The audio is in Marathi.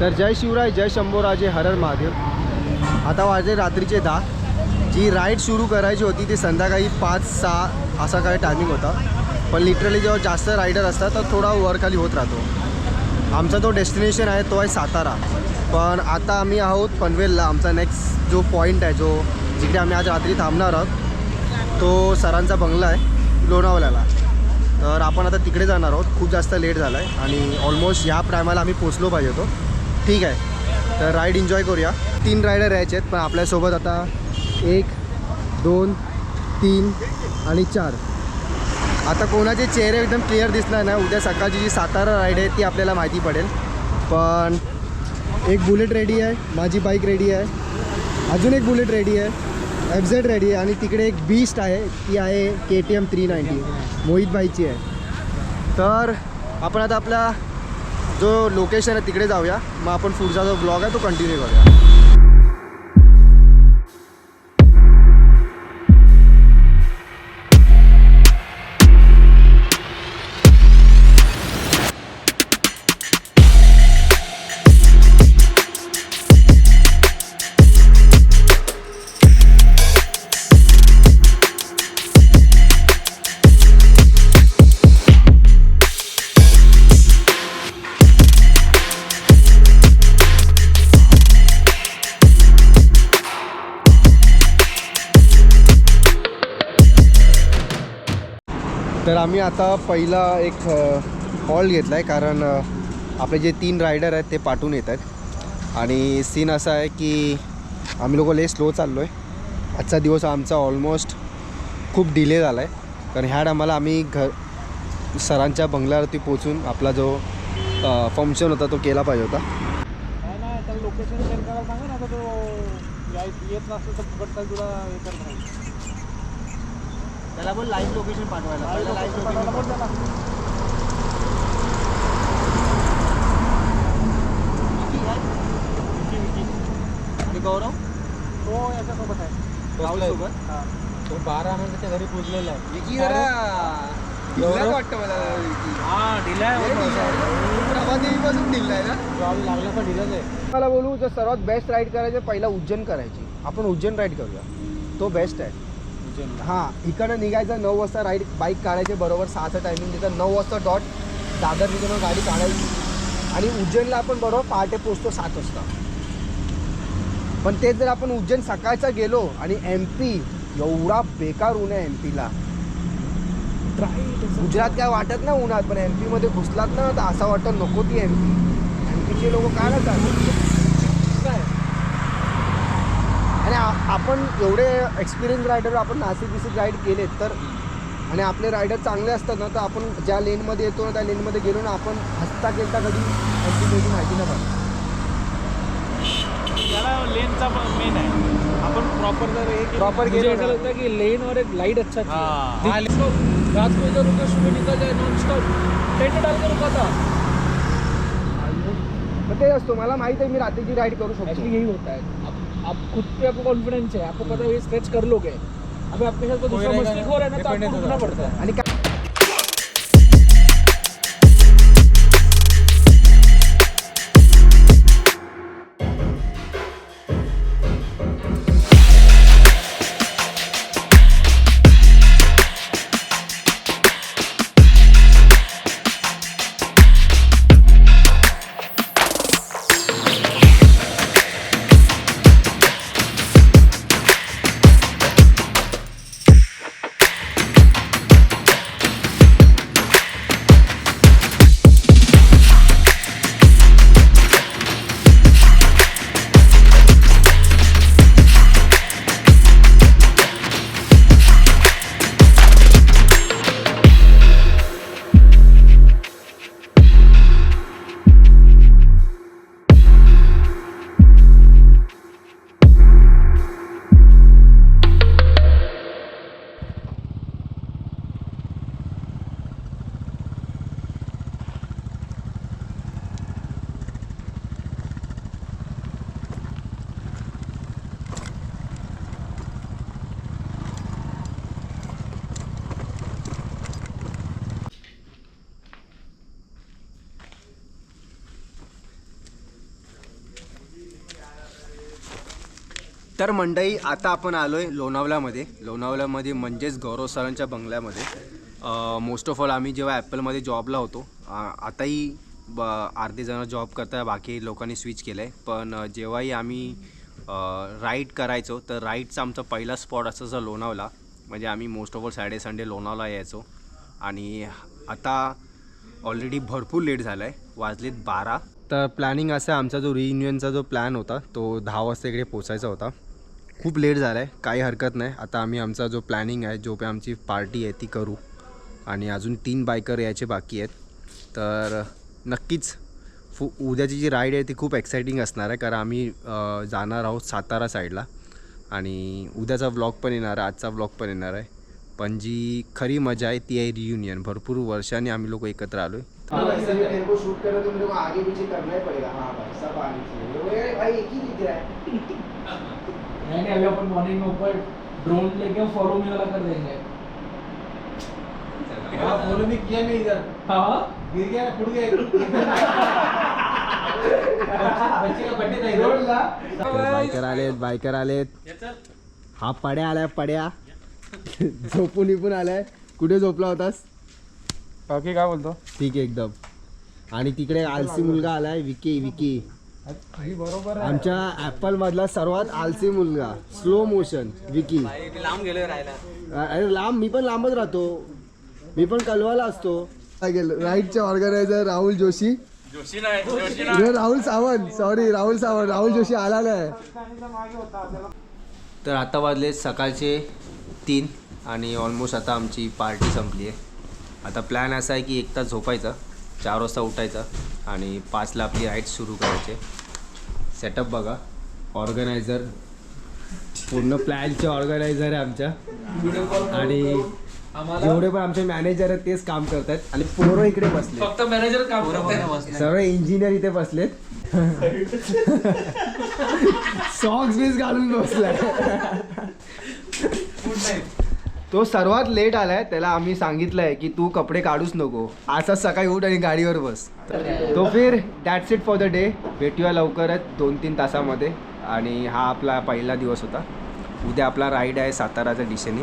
तर जय शिवराय जय शंभोराजे हरर महादेव. आता वाजले रात्रीचे दहा. जी राईड सुरू करायची होती ती संध्याकाळी पाच सहा असा काही टायमिंग होता. पण लिटरली जेव्हा जास्त रायडर असतात तर थोडा वरखाली होत राहतो. आमचा जो डेस्टिनेशन आहे तो आहे सातारा. पण आता आम्ही आहोत पनवेलला. आमचा नेक्स्ट जो पॉईंट आहे जो जिकडे आम्ही आज रात्री थांबणार आहोत तो सरांचा बंगला आहे लोणावल्याला तर आपण आता तिकडे जाणार आहोत. खूप जास्त लेट झाला आहे आणि ऑलमोस्ट या प्रायमाला आम्ही पोचलो पाहिजे होतो. ठीक आहे. तर राईड एन्जॉय करूया. तीन रायडर यायचे आहेत पण आपल्यासोबत आता एक दोन तीन आणि चार. आता कोणाचे चेहरे एकदम क्लिअर दिसणार ना उद्या सकाळची जी सातारा राईड आहे ती आपल्याला माहिती पडेल. पण एक बुलेट रेडी आहे माझी बाईक रेडी आहे. अजून एक बुलेट रेडी आहे एफ झेड रेडी आहे. आणि तिकडे एक बीस्ट आहे ती आहे K T M three ninety Mohit बाईची आहे. तर आपण आता आपला जो लोकेशन आहे तिकडे जाऊया. मग आपण पुढचा जो ब्लॉग आहे तो कंटिन्यू करूया. तर आम्ही आता पहिला एक हॉल घेतला आहे कारण आपले जे तीन रायडर आहेत ते पाठवून येत आहेत. आणि सीन असा आहे की आम्ही लोक लय स्लो चाललो आहे आजचा दिवस आमचा ऑलमोस्ट खूप डिले झाला आहे कारण ह्या टायमाला आम्ही घर सरांच्या बंगल्यावरती पोचून आपला जो फंक्शन होता तो केला पाहिजे होता. नाही लोकेशन शेअर करायला सांगा ना तो येत नसेल तर तुला हे त्याला पण लाईव्ह लोकेशन पाठवायला. पहिलं पाठवायला बोल. विकी, विकी. गौरव? तो याच्यासोबत आहे. राहुल सोबत हा. तो बारा मिनिटाच्या घरी पोचलेला आहे. विकी जरा वाटतं मला विकी. हा ढिला आहे बघ थोडासा. प्रभादेवीपासून ढिल्ला आहे ना? जॉब लागला पण ढिलाच आहे. मला बोलू जर सर्वात बेस्ट राईड करायचं पहिला उज्जैन करायची. आपण उज्जैन राईड करूया. तो बेस्ट आहे. हां इकडं निघायचं नऊ वाजता राईड बाईक काढायचे बरोबर सहाचं टायमिंग तिथं नऊ वाजता डॉट दादर तिथून गाडी काढायची. आणि उज्जैनला आपण बरोबर पहाटे पोचतो सात वाजता. पण तेच जर आपण उज्जैन सकाळचा गेलो आणि एम पी एवढा बेकार ऊन आहे एम पीला गुजरात काय वाटत ना उन्हात पण एम पीमध्ये घुसलात ना तर असं वाटतं नको ती एम पी एम पीचे लोक काय ना आणि आपण एवढे एक्सपिरियन्स रायडर आपण नाशिक बिसिक राईड केलेत तर आणि आपले रायडर चांगले असतात ना तर आपण ज्या लेनमध्ये येतो ना त्या लेनमध्ये गेलो ना आपण हसता खेळता कधी एमपीची माहिती नाही याला लेनचा मेन आहे. आपण प्रॉपर जर हे Proper मुझे गेलो ऐसा ना. लगता है कि लेन और एक लाइट अच्छा हाँ। चाहिए दिख- रात को इधर उधर सुबह निकल जाए नॉन स्टॉप टेंट डाल कर रुका था मग ते असतो मला माहिती आहे मी रात्रीची राईड करू शकतो. यही होता है आप, खुद पे आपको कॉन्फिडेंस है आपको पता है ये स्ट्रेच कर लोगे। अभी आपके साथ कोई दूसरा मस्ती हो रहा है ना तो आपको रुकना। पड़ता है। तर मंडई आता आपण आलो आहे लोणावल्यामध्ये लोणावल्यामध्ये म्हणजेच गौरव सरांच्या बंगल्यामध्ये. मोस्ट ऑफ ऑल आम्ही जेव्हा ॲपलमध्ये जॉबला होतो आताही ब अर्धे जण जॉब करता बाकी लोकांनी स्विच केलं आहे पण जेव्हाही आम्ही राईड करायचो तर राईडचा आमचा पहिला स्पॉट असायचा लोणावला म्हणजे आम्ही most of all Saturday Sunday Lonavala यायचो. आणि आता ऑलरेडी भरपूर लेट झाला आहे वाजलेत बारा. तर प्लॅनिंग असं आमचा जो रियुनियनचा जो प्लॅन होता तो दहा वाजता इकडे पोचायचा होता. खूप लेट झाला आहे काही हरकत नाही. आता आम्ही आमचा जो प्लॅनिंग आहे जो काही आमची पार्टी आहे ती करू. आणि अजून तीन बायकर यायचे बाकी आहेत. तर नक्कीच फु उद्याची जी राईड आहे ती खूप एक्साइटिंग असणार आहे. कारण आम्ही जाणार आहोत सातारा साईडला आणि उद्याचा व्लॉग पण येणार आहे आजचा व्लॉग पण येणार आहे. पण जी खरी मजा आहे ती आहे रियुनियन भरपूर वर्षाने आम्ही लोक एकत्र आलो. आहे? नहीं नहीं अभी अपन मॉर्निंग में ऊपर ड्रोन लेके फॉलो मी वाला कर देंगे। फॉलो मी किया मी इधर। हाँ? गिर गया फुट गया। बच्चे का बर्थडे था इधर। बायकर आलेत बायकर आलेत। हा पड्या आलाय पड्या। झोपून निपून आलाय. कुठे झोपला होतास? बाकी काय बोलतो? ठीक आहे एकदम. आणि तिकडे आलसी मुलगा आलाय विकी विकी. आमच्या ऍपल मधला सर्वात आलसी मुलगा स्लो मोशन विकी लांब गेलोय राहायला. अरे लांब मी पण लांबच राहतो. मी पण कलवाला असतो. राईटचे ऑर्गनायझर राहुल जोशी. जोशी नाही जोशी अरे राहुल सावंत सॉरी राहुल सावंत. राहुल जोशी आला नाही. तर आता वाजले सकाळचे तीन आणि ऑलमोस्ट आता आमची पार्टी संपली आहे. आता प्लॅन असा आहे की एक तास झोपायचं चार वाजता उठायचं आणि पाचला आपली राईड सुरू करायचे. सेटअप बघा. ऑर्गनायझर पूर्ण प्लॅनचे ऑर्गनायझर आहे आमच्या. आणि जेवढे पण आमचे मॅनेजर आहेत तेच काम करतात आणि पोरं इकडे बसले फक्त मॅनेजर काम करते सर्व इंजिनियर इथे बसलेत. सॉक्स बीस घालून बसलाय. तो सर्वात लेट आलाय त्याला आम्ही सांगितलंय की तू कपडे काढूच नको. आजच सकाळी उठ आणि गाडीवर बस. तो फिर that's it for the day भेटूया लवकरच दोन तीन तासामध्ये. आणि हा आपला पहिला दिवस होता. उद्या आपला राईड आहे साताराच्या दिशेने.